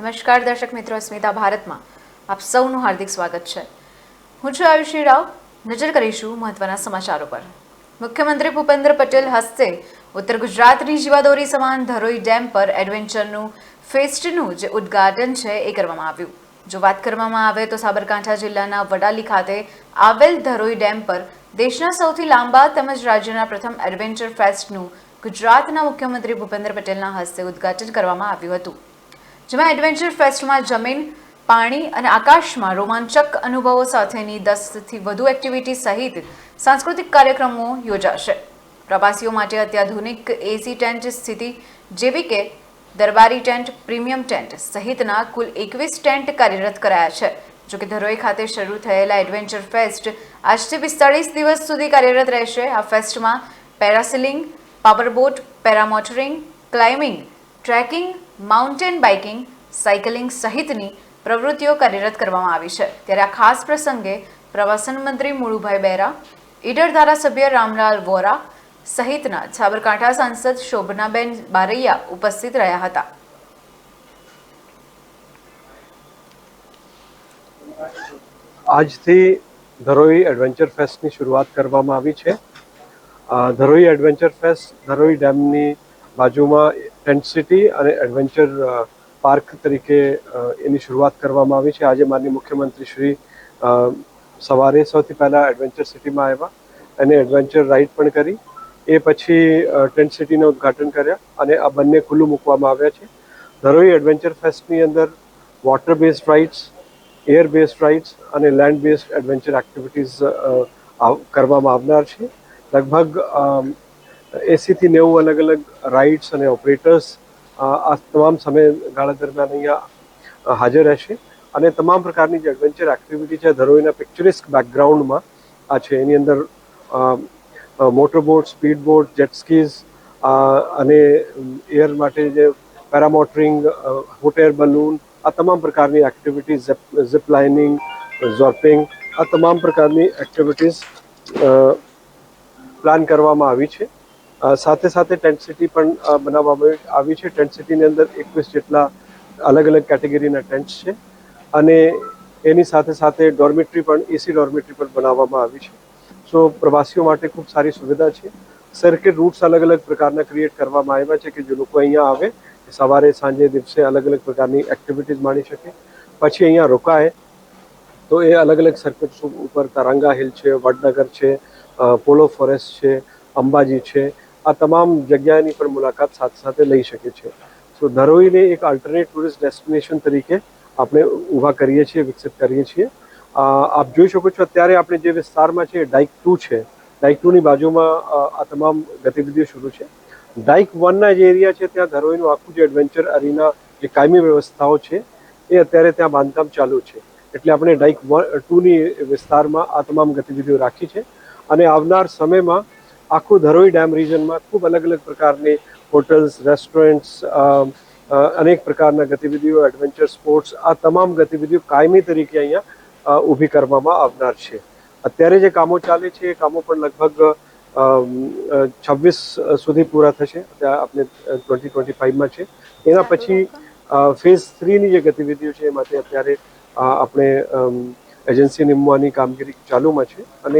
નમસ્કાર દર્શક મિત્રો અસ્મિતા ભારતમાં આપ સૌનું હાર્દિક સ્વાગત છે. હું છું આયુષી રાવ. નજર કરીશું મહત્વના સમાચારો પર. મુખ્યમંત્રી ભૂપેન્દ્ર પટેલ હસ્તે ઉત્તર ગુજરાતની જીવાદોરી સમાન ધરોઈ ડેમ પર એડવેન્ચરનું ફેસ્ટનું જે ઉદ્ઘાટન છે એ કરવામાં આવ્યું. જો વાત કરવામાં આવે તો સાબરકાંઠા જિલ્લાના વડાલી ખાતે આવેલ ધરોઈ ડેમ પર દેશના સૌથી લાંબા તેમજ રાજ્યના પ્રથમ એડવેન્ચર ફેસ્ટનું ગુજરાતના મુખ્યમંત્રી ભૂપેન્દ્ર પટેલના હસ્તે ઉદ્ઘાટન કરવામાં આવ્યું હતું. જેમાં એડવેન્ચર ફેસ્ટમાં જમીન, પાણી અને આકાશમાં રોમાંચક અનુભવો સાથેની દસથી વધુ એક્ટિવિટી સહિત સાંસ્કૃતિક કાર્યક્રમો યોજાશે. પ્રવાસીઓ માટે અત્યાધુનિક એસી ટેન્ટ સ્થિતિ જેવી કે દરબારી ટેન્ટ, પ્રીમિયમ ટેન્ટ સહિતના કુલ એકવીસ ટેન્ટ કાર્યરત કરાયા છે. જોકે ધરોઈ ખાતે શરૂ થયેલા એડવેન્ચર ફેસ્ટ આજથી પિસ્તાળીસ દિવસ સુધી કાર્યરત રહેશે. આ ફેસ્ટમાં parasailing, powerboat, paramotoring, climbing trekking, mountain biking, cycling સહિતની પ્રવૃત્તિઓ કાર્યરત કરવામાં આવી છે. ત્યારે આ ખાસ પ્રસંગે પ્રવાસન મંત્રી મુળુભાઈ બેરા, ઈડર ધારાસભ્ય રામલાલ વોરા સહિતના સાબરકાંઠા સાંસદ શોભનાબેન બારૈયા ઉપસ્થિત રહ્યા હતા. આજથી ધરોઈ એડવેન્ચર ફેસ્ટની શરૂઆત કરવામાં આવી છે. ધરોઈ એડવેન્ચર ફેસ્ટ ધરોઈ ડેમની બાજુમાં ટેન્ટ સિટી અને એડવેન્ચર પાર્ક તરીકે એની શરૂઆત કરવામાં આવી છે. આજે માનનીય મુખ્યમંત્રી શ્રી સવારે સૌથી પહેલાં એડવેન્ચર સિટીમાં આવ્યા અને એડવેન્ચર રાઇડ પણ કરી. એ પછી ટેન્ટ સિટીનું ઉદ્ઘાટન કર્યા અને આ બંને ખુલ્લું મૂકવામાં આવ્યા છે. ધરોઈ એડવેન્ચર ફેસ્ટની અંદર water based rides air based rides અને લેન્ડ બેઝડ એડવેન્ચર એક્ટિવિટીઝ કરવામાં આવનાર છે. લગભગ એંસીથી નેવું અલગ અલગ રાઇડ્સ અને ઓપરેટર્સ આ તમામ સમયગાળા દરમિયાન અહીંયા હાજર રહેશે. અને તમામ પ્રકારની જે એડવેન્ચર એક્ટિવિટી છે, ધરોઈના પિક્ચરિસ્ક બેકગ્રાઉન્ડમાં આ છે. એની અંદર motorboat speedboat speed boat jet skis અને એર માટે જે પેરામોટરિંગ હોટ એર બલૂન આ તમામ પ્રકારની એક્ટિવિટીઝ ઝિપ લાઇનિંગ ઝોર્પિંગ આ તમામ પ્રકારની એક્ટિવિટીઝ પ્લાન કરવામાં આવી છે. સાથે સાથે ટેન્ટ સિટી પણ બનાવવામાં આવી છે. ટેન્ટ સિટીની અંદર એકવીસ જેટલા અલગ અલગ કેટેગરીના ટેન્ટ્સ છે અને એની સાથે સાથે ડોર્મેટરી પણ એસી ડોર્મેટરી પણ બનાવવામાં આવી છે. સો પ્રવાસીઓ માટે ખૂબ સારી સુવિધા છે. સર્કિટ રૂટ્સ અલગ અલગ પ્રકારના ક્રિએટ કરવામાં આવ્યા છે કે જે લોકો અહીંયા આવે સવારે, સાંજે, દિવસે અલગ અલગ પ્રકારની એક્ટિવિટીઝ માણી શકે. પછી અહીંયા રોકાય, તો એ અલગ અલગ સર્કિટ્સ ઉપર તરંગા હિલ છે, વડનગર છે પોલો ફોરેસ્ટ છે, અંબાજી છે આ તમામ જગ્યાની પણ મુલાકાત સાથે સાથે લઈ શકે છે. સો ધરોઈને એક આલ્ટરનેટ ટુરિસ્ટ ડેસ્ટિનેશન તરીકે આપણે ઊભા કરીએ છીએ, વિકસિત કરીએ છીએ. આપ જોઈ શકો છો અત્યારે આપણે જે વિસ્તારમાં છે ડાઇક ટુ છે. ડાઇક ટુની બાજુમાં આ તમામ ગતિવિધિઓ શરૂ છે. ડાઇક વનના જે એરિયા છે, ત્યાં ધરોઈનું આખું જે એડવેન્ચર અરીના જે કાયમી વ્યવસ્થાઓ છે, એ અત્યારે ત્યાં બાંધકામ ચાલુ છે. એટલે આપણે ડાઇક વન ટુની વિસ્તારમાં આ તમામ ગતિવિધિઓ રાખી છે. અને આવનાર સમયમાં આખું ધરોઈ ડેમ રિજનમાં ખૂબ અલગ અલગ પ્રકારની હોટલ્સ, રેસ્ટોરન્ટ્સ અનેક પ્રકારના ગતિવિધિઓ, એડવેન્ચર સ્પોર્ટ્સ, આ તમામ ગતિવિધિઓ કાયમી તરીકે અહીંયા ઊભી કરવામાં આવનાર છે. અત્યારે જે કામો ચાલે છે, એ કામો પણ લગભગ છવ્વીસ સુધી પૂરા થશે. ત્યાં આપણે ટ્વેન્ટી ટ્વેન્ટી ફાઇવમાં છે. એના પછી ફેઝ થ્રીની જે ગતિવિધિઓ છે એ માટે અત્યારે આપણે એજન્સી નિમવાની કામગીરી ચાલુમાં છે. અને